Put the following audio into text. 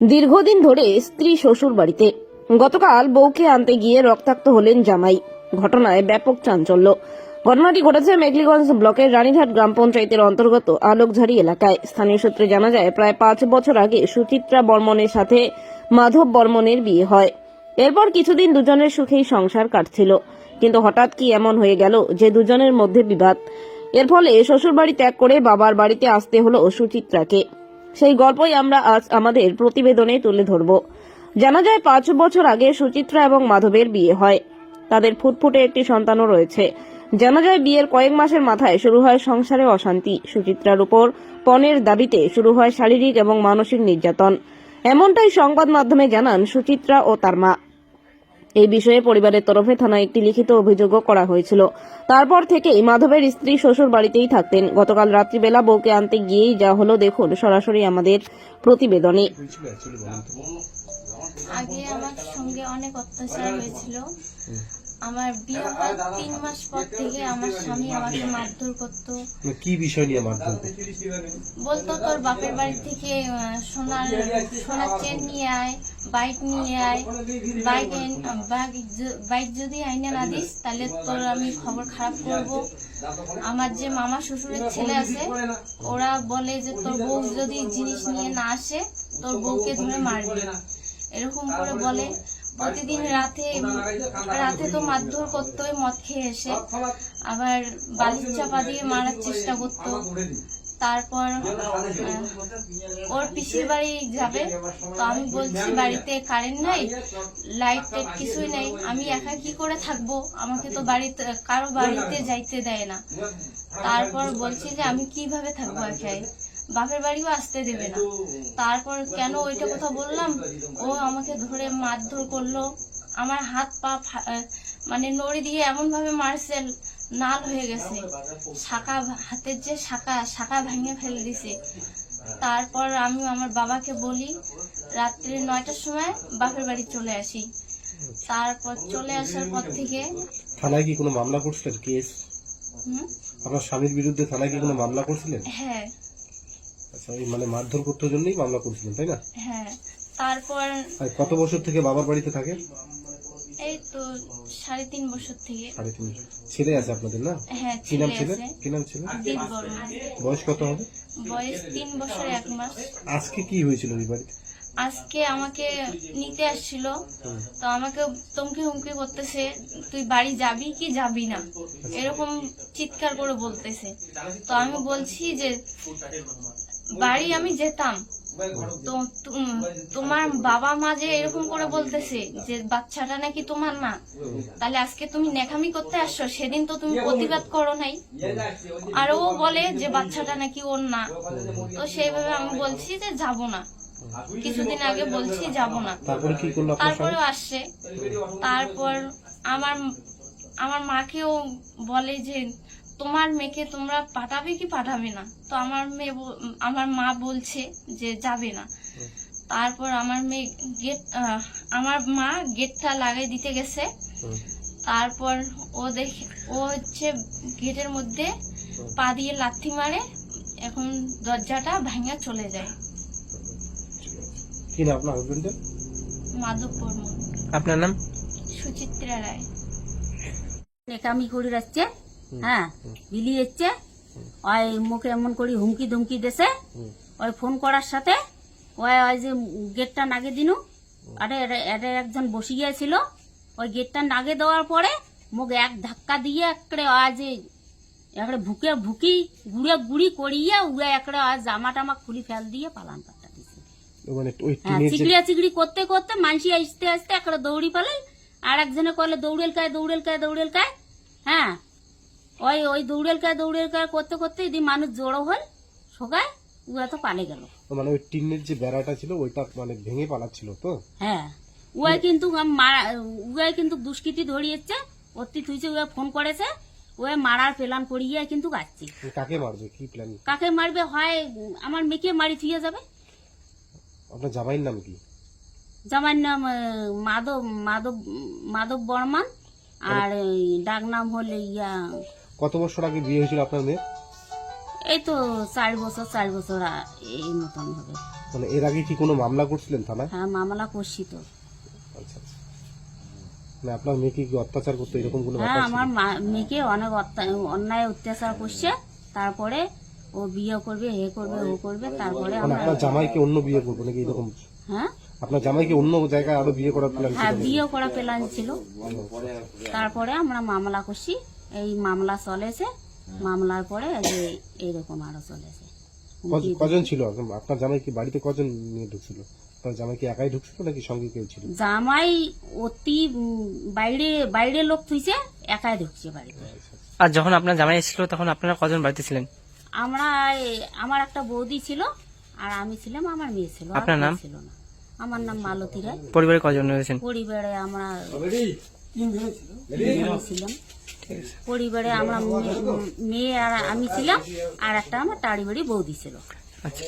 দীর্ঘদিন ধরে স্ত্রী শ্বশুর বাড়িতে। গতকাল বউকে আনতে গিয়ে রক্তাক্ত হলেন জামাই। ঘটনায় ব্যাপক চাঞ্চল্য। ঘটনাটি ঘটেছে মেঘলিগঞ্জ ব্লকের রানীঘাট গ্রাম পঞ্চায়েতের অন্তর্গত আলোকঝাড়ি এলাকায়। স্থানীয় সূত্রে জানা যায়, প্রায় পাঁচ বছর আগে সুচিত্রা বর্মনের সাথে মাধব বর্মনের বিয়ে হয়। এরপর কিছুদিন দুজনের সুখেই সংসার কাটছিল। কিন্তু হঠাৎ কি এমন হয়ে গেল যে দুজনের মধ্যে বিবাদ? এর ফলে শ্বশুরবাড়ি ত্যাগ করে বাবার বাড়িতে আসতে হলো সুচিত্রাকে। সেই গল্পই আমরা আজ আমাদের প্রতিবেদনে তুলে ধরব। জানা যায়, পাঁচ বছর আগে সুচিত্রা এবং মাধবের বিয়ে হয়। তাদের ফুটফুটে একটি সন্তানও রয়েছে। জানা যায়, বিয়ের কয়েক মাসের মাথায় শুরু হয় সংসারে অশান্তি। সুচিত্রার উপর পণের দাবিতে শুরু হয় শারীরিক এবং মানসিক নির্যাতন। এমনটাই সংবাদ মাধ্যমে জানান সুচিত্রা ও তার মা। এই বিষয়ে পরিবারের তরফে থানায় একটি লিখিত অভিযোগও করা হয়েছিল। তারপর থেকেই মাধবের স্ত্রী শ্বশুর বাড়িতেই থাকতেন। গতকাল রাত্রিবেলা বউকে আনতে গিয়েই যা হলো দেখুন সরাসরি আমাদের প্রতিবেদনে। আগে আমার সঙ্গে অনেক অত্যাচার হয়েছিল। আমার বিয়ে হওয়ার তিন মাস পর থেকে আমার স্বামী আমাকে মারধর করতো। মানে কি বিষয় নিয়ে মারধর করতো? বলতো তোর বাপের বাড়ি থেকে সোনার সোনার চেন নিয়ে আয় বাইক নিয়ে আয়। বাইক বাইক বাইক যদি আইনে না দিস তাহলে তোর আমি খবর খারাপ করব। আমার যে মামা শ্বশুরের ছেলে আছে ওরা বলে যে তোর বউ যদি জিনিস নিয়ে না আসে তোর বউকে ধরে মারবে। এরকম করে বলে। প্রতিদিন রাতে রাতে তো মারধর করতো মদ খেয়ে এসে। আবার বালিশ চাপা দিয়ে মারার চেষ্টা করতো। তারপর ওর পিসির বাড়ি যাবে। তো আমি বলছি, বাড়িতে কারেন্ট নাই লাইট কিছুই নাই। আমি একা কি করে থাকব? আমাকে তো বাড়িতে, কারও বাড়িতে যাইতে দেয় না। তারপর বলছি যে, আমি কীভাবে থাকব একাই? বাপের বাড়িও আসতে দেবে না। তারপর কেন ওইটা কথা বললাম? ও আমাকে ধরে মারধর করল। আমার হাত পা মানে নড়ি দিয়ে এমন ভাবে মারছে নাল হয়ে গেছে। শাখা হাতের যে শাখা শাখা ভেঙে ফেলে দিছে। তারপর আমি আমার বাবাকে বলি রাত্রি নয়টার সময় বাপের বাড়ি চলে আসি। তারপর চলে আসার পর থেকে থানায় কি কোনো মামলা করছিলেন? কেস? আপনার স্বামীর বিরুদ্ধে থানায় কি কোনো মামলা করছিলেন? হ্যাঁ। আচ্ছা এই মানে মারধর করতে জন্যই মামলা করছিলেন তাই না? হ্যাঁ তারপর আর কত বছর থেকে বাবার বাড়িতে থাকে? এই তো সাড়ে তিন বছর থেকে। সাড়ে তিন বছর। ছেলে আছে আপনাদের না? হ্যাঁ কি নাম ছেলে কি নাম ছেলে? বয়স কত হবে? বয়স তিন বছর এক মাস। আজকে কি হয়েছিল ওই বাড়িতে? আজকে আমাকে নিতে আসছিল। তো আমাকে তমকি হুমকি করতেছে তুই বাড়ি যাবি কি যাবি না? এরকম চিৎকার করে বলতেছে। তো আমি বলছি যে বাড়ি আমি যেতাম। তো তুম- তোমার বাবা মা যে এরকম করে বলতেছে যে বাচ্চাটা নাকি তোমার না তাহলে আজকে তুমি নেখামি করতে আসছো সেদিন তো তুমি প্রতিবাদ করো নাই। আর ও বলে যে বাচ্চাটা নাকি ওর না। তো সেইভাবে আমি বলছি যে যাব না। কিছুদিন আগে বলছি যাব না। তারপরে আসছে। তারপর আমার আমার মাকেও বলে যে তোমার মেয়েকে তোমরা পাঠাবে কি পাঠাবে না? তো আমার মেয়ে আমার মা বলছে যে যাবে না। তারপর আমার মেয়ে গেট আমার মা গেটটা লাগাই দিতে গেছে। তারপর ও দেখে ও হচ্ছে গেটের মধ্যে পা দিয়ে লাথি মারে এখন দরজাটা ভাঙা চলে যায়। কি না আপনার হাজবেন্ডের মাধব বর্মন। আপনার নাম? সুচিত্রা রায়। আমি করে রাখছে হ্যাঁ বিলি যাচ্ছে ওই মুখে এমন করে হুমকি ধুমকি দেছে। হুম। ওই ফোন করার সাথে ওই ওই যে গেটটা নাগে দিনু। আরে এটা- একজন বসে গিয়েছিল। ওই গেটটা নাগে দেওয়ার পরে মুখ এক ধাক্কা দিয়ে একড়ে যে একড়ে ভুকে ভুকি গুড়ে গুড়ি করিয়ে উড়ে একড়ে আজ জামা টামা খুলি ফেল দিয়ে পালান দিছে। টিনের চিকড়িয়া চিকড়ি করতে করতে মানসি আসতে আসতে একটা দৌড়ি পালাই আর একজনে কলে দৌড়েল কায় দৌড়েল কায় দৌড়েল কায়। হ্যাঁ ওই ওই দৌড়েল কায় দৌড়েল কায় করতে করতে এদিন মানুষ জড়ো হল সবাই উয়া তো পালে গেল। মানে ওই টিনের যে বেড়াটা ছিল ওইটা মানে ভেঙে পালাচ্ছিল তো? হ্যাঁ। উয়াই কিন্তু মারা উয়াই কিন্তু দুষ্কৃতি ধরিয়েছে অতি থুইছে উয়া ফোন করেছে ওই মারার প্ল্যান করিয়ে কিন্তু আসছে কাকে মারবে? কি প্ল্যান কাকে মারবে? হয় আমার মেয়েকে মারি থুয়ে যাবে। আপনার জামাইয়ের নাম কি? জামার নাম মাধব মাধব মাধব বর্মন। আর এই ডাক নাম হলে ইয়া কত বছর আগে বিয়ে হয়েছিল আপনার মেয়ে এই তো চার বছর চার বছর আ- এই মতন হবে। মানে এর আগে কি কোনো মামলা করছিলেন থানায়? হ্যাঁ মামলা করছি তো। আচ্ছা আচ্ছা। মানে আপনার মেয়েকে কি অত্যাচার করতো এরকম কোনো হ্যাঁ ব্যাপার ছিল? আমার মা- মেয়েকে অনেক অত্যা- অন্যায় অত্যাচার করছে। তারপরে ও বিয়ে করবে এ করবে ও করবে তারপরে মানে আমরা আপনার জামাইকে অন্য বিয়ে করব নাকি এরকম? হ্যাঁ? আপনার জামাইকে অন্য জায়গায় আরও বিয়ে করার প্ল্যান হ্যাঁ বিয়ে করা প্ল্যান ছিল। তারপরে আমরা মামলা করছি। এই মামলা চলেছে। মামলার পরে যে এইরকম আরও চলেছে। কজ- কজন ছিল? আপনার জামাই কি বাড়িতে কজন নিয়ে ঢুকছিল? আপনার জামাই কি একাই ঢুকছিল নাকি সঙ্গে কেউ ছিল? জামাই অতি বাইরে বাইরে লোক থুইছে একাই ঢুকছে বাড়িতে। আর যখন আপনার জামাই এসেছিল তখন আপনারা কজন বাড়িতে ছিলেন? আমরা আমার একটা বৌদি ছিল আর আমি ছিলাম আমার মেয়ে ছিল আপনার নাম? ছিল না। আমার নাম মালতী রায়। পরিবারে কজন রয়েছেন? পরিবারে আমরা ছিলাম। পরিবারে আমরা মেয়ে আর আমি ছিলাম আর একটা আমার টাড়ি বাড়ি বৌদি ছিল। আচ্ছা।